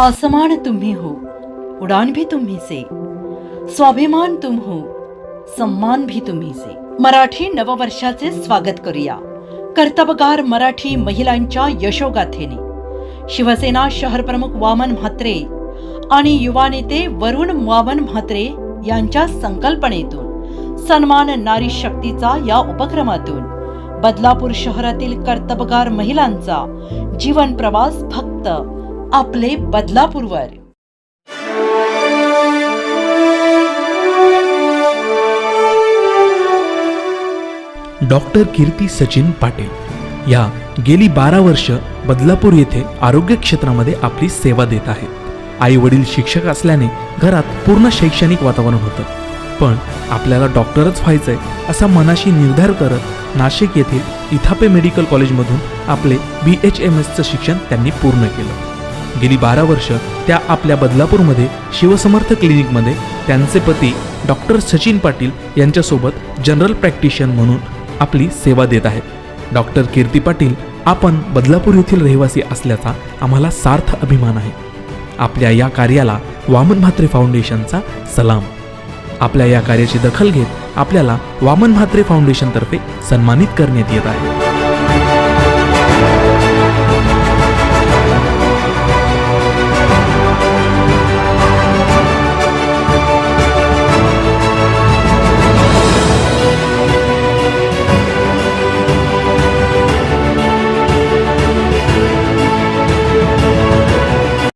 आसमान तुम्ही हो उडान भी तुम्ही से स्वाभिमान तुम हो सम्मान भी तुम्ही से. मराठी नववर्षाचे स्वागत करूया. कर्तबगार मराठी महिलांच्या यशोगाथेने. शिवसेना शहर प्रमुख वामन म्हात्रे आणि युवा नेते वरुण वामन म्हात्रे यांच्या संकल्पनेतून सन्मान नारी शक्तीचा या उपक्रमातून बदलापूर शहरातील कर्तबगार महिलांचा जीवन प्रवास फक्त आपले बदलापूरवर. डॉक्टर कीर्ती सचिन पाटील या गेली बारा वर्ष बदलापूर येथे आरोग्य क्षेत्रामध्ये आपली सेवा देत आहेत. आई वडील शिक्षक असल्याने घरात पूर्ण शैक्षणिक वातावरण होतं. पण आपल्याला डॉक्टरच व्हायचंय असा मनाशी निर्धार करत नाशिक येथील इथापे मेडिकल कॉलेजमधून आपले बी एच एम एसचं शिक्षण त्यांनी पूर्ण केलं. गेली बारा वर्ष त्या आपल्या बदलापूरमध्ये शिवसमर्थ क्लिनिकमध्ये त्यांचे पती डॉक्टर सचिन पाटील यांच्यासोबत जनरल प्रॅक्टिशन म्हणून आपली सेवा देत आहेत डॉक्टर कीर्ती पाटील आपण बदलापूर येथील रहिवासी असल्याचा आम्हाला सार्थ अभिमान आहे. आपल्या या कार्याला वामन म्हात्रे फाउंडेशनचा सलाम. आपल्या या कार्याची दखल घेत आपल्याला वामन म्हात्रे फाउंडेशनतर्फे सन्मानित करण्यात येत आहे.